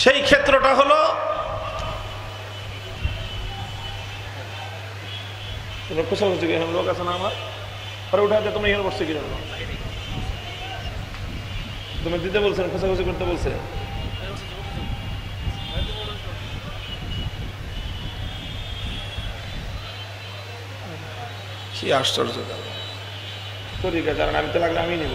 সেই ক্ষেত্রটা হলো তোমার হচ্ছে কি? লোক আছে না আমার? পরে উঠাতে তুমি এখানে বসছে কি জন্য তুমি দিতে বলছেন খোঁচাখুচি করতে বলছে? কি আশ্চর্য তরিকা কারণ আমি তো লাগলে আমি নিব।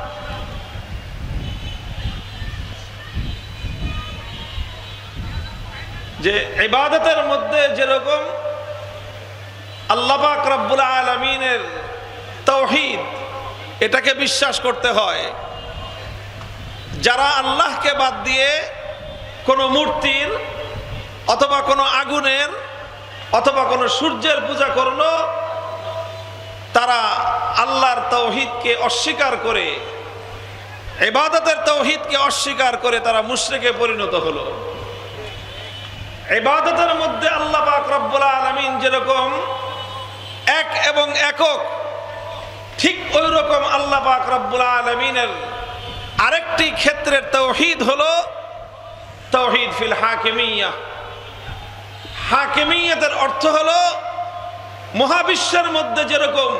যে ইবাদতের মধ্যে যেরকম আল্লাহ পাক রব্বুল আলমিনের তৌহিদ, এটাকে বিশ্বাস করতে হয়। যারা আল্লাহকে বাদ দিয়ে কোনো মূর্তির অথবা কোনো আগুনের অথবা কোনো সূর্যের পূজা করল, তারা আল্লাহর তৌহিদকে অস্বীকার করে এবাদতের তৌহিদকে অস্বীকার করে তারা মুশরিকে পরিণত হলো। এবাদতের মধ্যে আল্লাহ পাক রব্বুল আলমিন যেরকম এক এবং একক, ঠিক ওই রকম আল্লাহ পাক রব্বুল আলমিনের আরেকটি ক্ষেত্রের তৌহিদ হলো তৌহিদ ফিল হাকিমিয়া। হাকিমিয়াতের অর্থ হলো মহাবিশ্বের মধ্যে যেরকম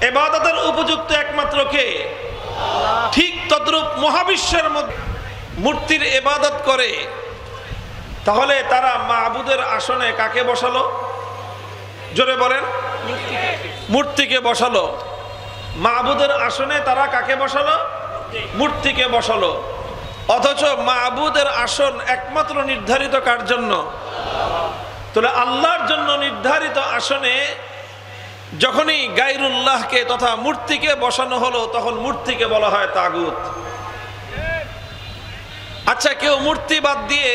এবাদতের উপযুক্ত একমাত্র কে? ঠিক তদ্রূপ মহাবিশ্বের মধ্যে মূর্তির এবাদত করে। তাহলে তারা মাহবুদের আসনে কাকে বসালো? জোরে বলেন। মূর্তিকে বসালো। মাহবুদের আসনে তারা কাকে বসালো? মূর্তিকে বসালো। অথচ মাহবুদের আসন একমাত্র নির্ধারিত কার জন্য? তাহলে আল্লাহর জন্য নির্ধারিত আসনে যখনই গাইরুল্লাহকে তথা মূর্তিকে বসানো হলো, তখন মূর্তিকে বলা হয় তাগুত। আচ্ছা কেউ মূর্তি বাদ দিয়ে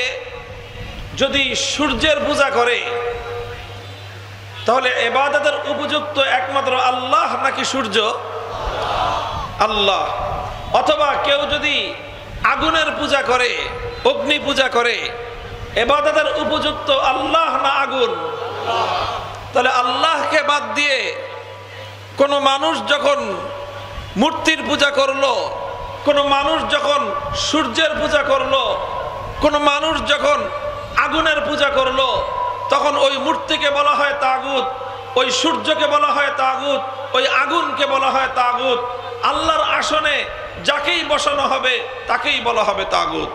যদি সূর্যের পূজা করে, তাহলে এবাদতের উপযুক্ত একমাত্র আল্লাহ নাকি সূর্য? আল্লাহ। অথবা কেউ যদি আগুনের পূজা করে, অগ্নি পূজা করে, এবাদতের উপযুক্ত আল্লাহ না আগুন? তাহলে আল্লাহকে বাদ দিয়ে কোনো মানুষ যখন মূর্তির পূজা করল, কোনো মানুষ যখন সূর্যের পূজা করল, কোনো মানুষ যখন আগুনের পূজা করল। তখন ওই মূর্তিকে বলা হয় তাগুত, ওই সূর্যকে বলা হয় তাগুত, ওই আগুনকে বলা হয় তাগুত। আল্লাহর আসনে যাকেই বসানো হবে, তাকেই বলা হবে তাগুত।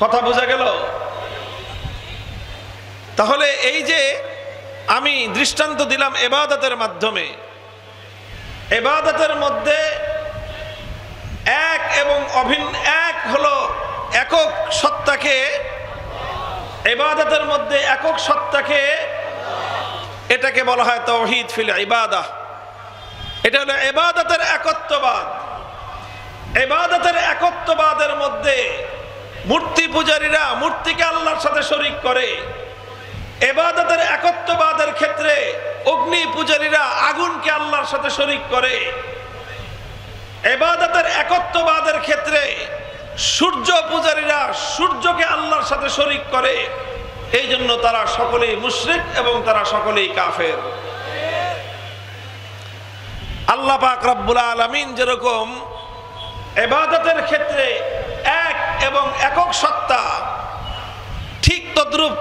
কথা বোঝা গেল? তাহলে এই যে আমি দৃষ্টান্ত দিলাম এবাদতের মাধ্যমে, এবাদতের মধ্যে এক এবং অভিন্ন, এক হলো একক সত্তাকে, এবাদতের মধ্যে একক সত্তাকে এটাকে বলা হয় তৌহিদ ফিল ইবাদা এটা হলো এবাদতের একত্ববাদ। এবাদতের একত্ববাদের মধ্যে মূর্তি পূজারীরা মূর্তিকে আল্লাহর সাথে শরিক করে। এবাদতের একত্ববাদের ক্ষেত্রে অগ্নি পূজারীরা আগুনকে আল্লাহর সাথে শরিক করে। এবাদতের পূজারীরা সূর্যকে আল্লাহর সাথে শরিক করে। এই জন্য তারা সকলেই মুশরিক এবং তারা সকলেই কাফের। আল্লাহ পাক রব্বুল আলমিন যেরকম এবাদতের ক্ষেত্রে এক এবং একক সত্তা, ঠিক তদ্রূপ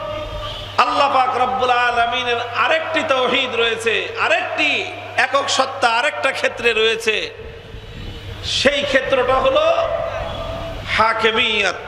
আল্লাহ পাক রব্বুল আলমিনের আরেকটি তৌহিদ রয়েছে, আরেকটি একক সত্তা, আরেকটা ক্ষেত্রে রয়েছে। সেই ক্ষেত্রটা হলো হাকেমিয়াত।